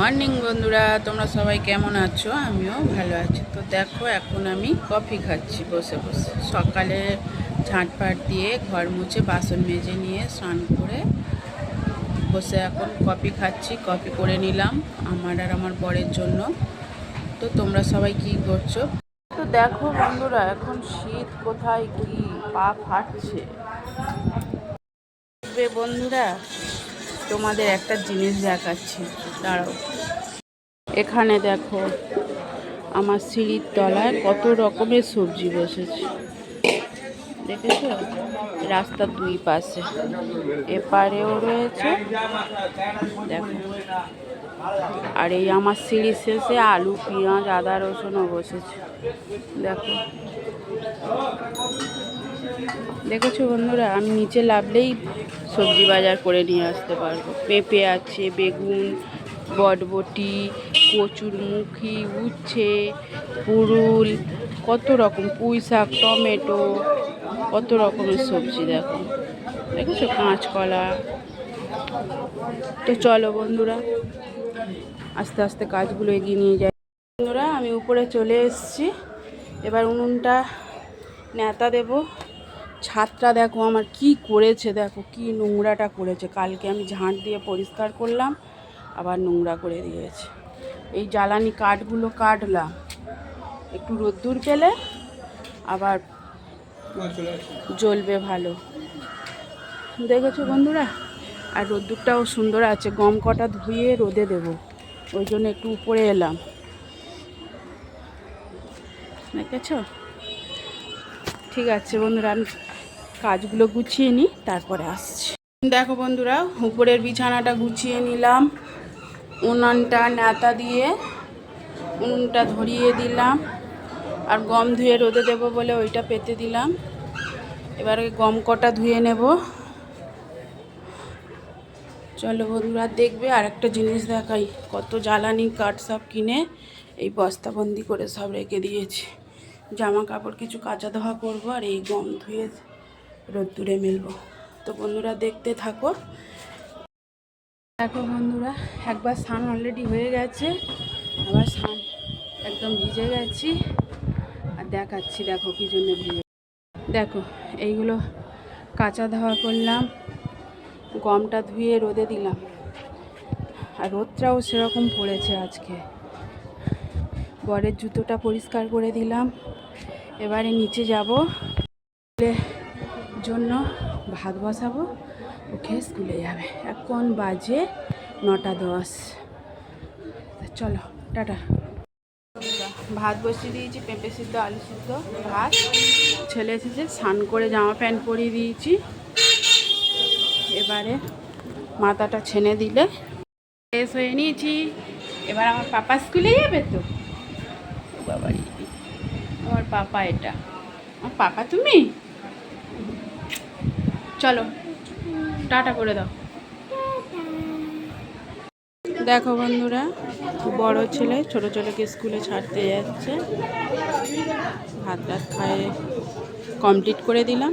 Morning, বন্ধুরা। তোমরা সবাই কেমন আছো? আমিও ভালো আছি। তো দেখো, এখন আমি কফি খাচ্ছি বসে বসে। সকালে ঝাঁটপাট দিয়ে ঘর মুছে বাসন মেজে নিয়ে স্নান করে বসে এখন কফি খাচ্ছি। কফি করে নিলাম আমার আর আমার বরের জন্য। তো তোমরা সবাই কি করছ? তো দেখো, বন্ধুরা, এখন শীত কোথায় কি পা ফাটছে। বন্ধুরা, তোমাদের একটা জিনিস দেখাচ্ছি। দাঁড়াও। এখানে দেখো, আমার সিঁড়ির তলায় কত রকমের সবজি বসেছে। দেখেছ? রাস্তার দুই পাশে। এপারেও রয়েছে, দেখো। আর এই আমার সিঁড়ির শেষে আলু, পেঁয়াজ, আদা, রসুনও বসেছে। দেখো। দেখেছ বন্ধুরা? আমি নিচে লাভলেই সবজি বাজার করে নিয়ে আসতে পারব। পেঁপে আছে, বেগুন বটবটি কচুরমুখী উচ্ছে, পুরুল, কত রকম পুঁই শাক টমেটো, কত রকমের সবজি দেখো। দেখেছ? কাঁচকলা। তো চলো বন্ধুরা, আস্তে আস্তে কাজগুলো এগিয়ে নিয়ে যাই। বন্ধুরা, আমি উপরে চলে এসেছি। এবার উনুনটা নেতা দেবো। ছাদটা দেখো, আমার কি করেছে দেখো, কি নোংরাটা করেছে। কালকে আমি ঝাঁট দিয়ে পরিষ্কার করলাম। আবার নোংরা করে দিয়েছে। এই জ্বালানি কাঠগুলো কাটলাম। একটু রোদ্দুর পেলে আবার জ্বলবে ভালো। দেখেছ বন্ধুরা? আর রোদ্দুরটাও সুন্দর আছে। গম কটা ধুয়ে রোদে দেব। ওই জন্য একটু উপরে এলাম। দেখেছ? ঠিক আছে বন্ধুরা, আমি কাজগুলো গুছিয়ে নিই, তারপরে আসছি। দেখো বন্ধুরা, উপরের বিছানাটা গুছিয়ে নিলাম। উনানটা নেতা দিয়ে উনুনটা ধরিয়ে দিলাম আর গম ধুয়ে রোদে দেবো বলে ওইটা পেতে দিলাম। এবারে গম কটা ধুয়ে নেব। চলো বন্ধুরা, দেখবে আর একটা জিনিস দেখাই। কত জ্বালানি কাঠ সব কিনে এই বস্তাবন্দি করে সব রেখে দিয়েছি। জামা কাপড় কিছু কাচা ধোয়া করব আর এই গম ধুয়ে রোদ্দুরে মেলবো। তো বন্ধুরা, দেখতে থাকো। দেখো বন্ধুরা, একবার স্নান অলরেডি হয়ে গেছে। আবার স্নান একদম ভিজে গেছি। আর দেখাচ্ছি দেখো কী জন্য ভিজে দেখো, এইগুলো কাঁচা ধোয়া করলাম, গমটা ধুয়ে রোদে দিলাম। আর রোদটাও সেরকম পড়েছে আজকে। বরের জুতোটা পরিষ্কার করে দিলাম। এবারে নিচে যাব। জন্য ভাত বসাবো। ওকে, স্কুলে যাবে। এখন বাজে নটা দশ। চলো, টাটা। ভাত বসিয়ে দিয়েছি, পেঁপে সিদ্ধ, আলু সিদ্ধ, ভাত। ছেলে এসেছে, স্নান করে জামা প্যান্ট পরিয়ে দিয়েছি। এবারে মাথাটা ছেনে দিলে। শেষ হয়ে নিয়েছি। এবার আমার পাপা স্কুলে যাবে তো? বাবারি আমার পাপা এটা। আমার পাপা তুমি? চলো। টাটা করে দাও। দেখো বন্ধুরা, বড় ছেলে ছোট ছেলেকে স্কুলে ছাড়তে যাচ্ছে। ভাত ভাত খায়ে কমপ্লিট করে দিলাম।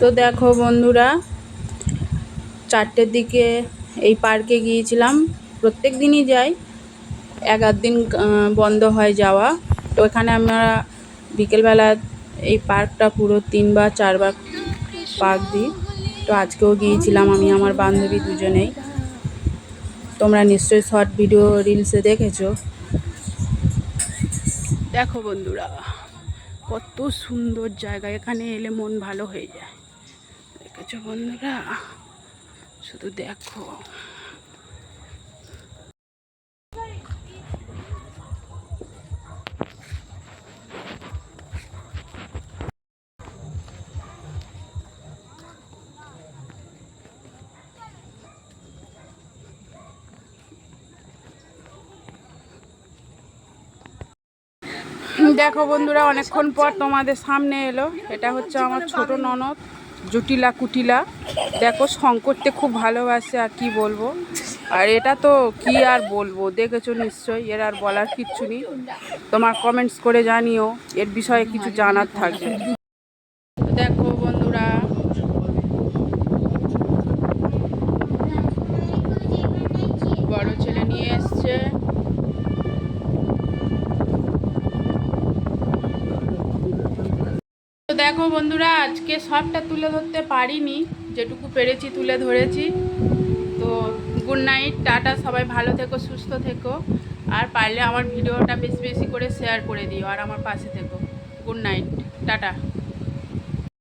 তো দেখো বন্ধুরা, চারটের দিকে এই পার্কে গিয়েছিলাম। প্রত্যেক দিনই যাই, এক আধ দিন বন্ধ হয় যাওয়া। তো এখানে আমরা বিকেলবেলা এই পার্কটা পুরো তিনবার চারবার পার্ক দিই। তো আজকেও গিয়েছিলাম আমি, আমার বান্ধবী দুজনেই। তোমরা নিশ্চয়ই শর্ট ভিডিও রিলসে দেখেছ। দেখো বন্ধুরা, কত সুন্দর জায়গা, এখানে এলে মন ভালো হয়ে যায়। দেখেছ বন্ধুরা? শুধু দেখো। দেখো বন্ধুরা, অনেকক্ষণ পর তোমাদের সামনে এলো। এটা হচ্ছে আমার ছোট ননদ, জুটিলা কুটিলা। দেখো শঙ্করতে খুব ভালোবাসে, আর কি বলব। আর এটা তো কি আর বলব, দেখেছ নিশ্চয়ই, এর আর বলার কিচ্ছু নেই। তোমার কমেন্টস করে জানিও, এর বিষয়ে কিছু জানার থাকবে দেখো বন্ধুরা, আজকে সবটা তুলে ধরতে পারিনি। যেটুকু পেরেছি তুলে ধরেছি। তো গুড নাইট টাটা, সবাই ভালো থেকো, সুস্থ থেকো। আর পারলে আমার ভিডিওটা বেশি বেশি করে শেয়ার করে দিও, আর আমার পাশে থেকো। Good night tata.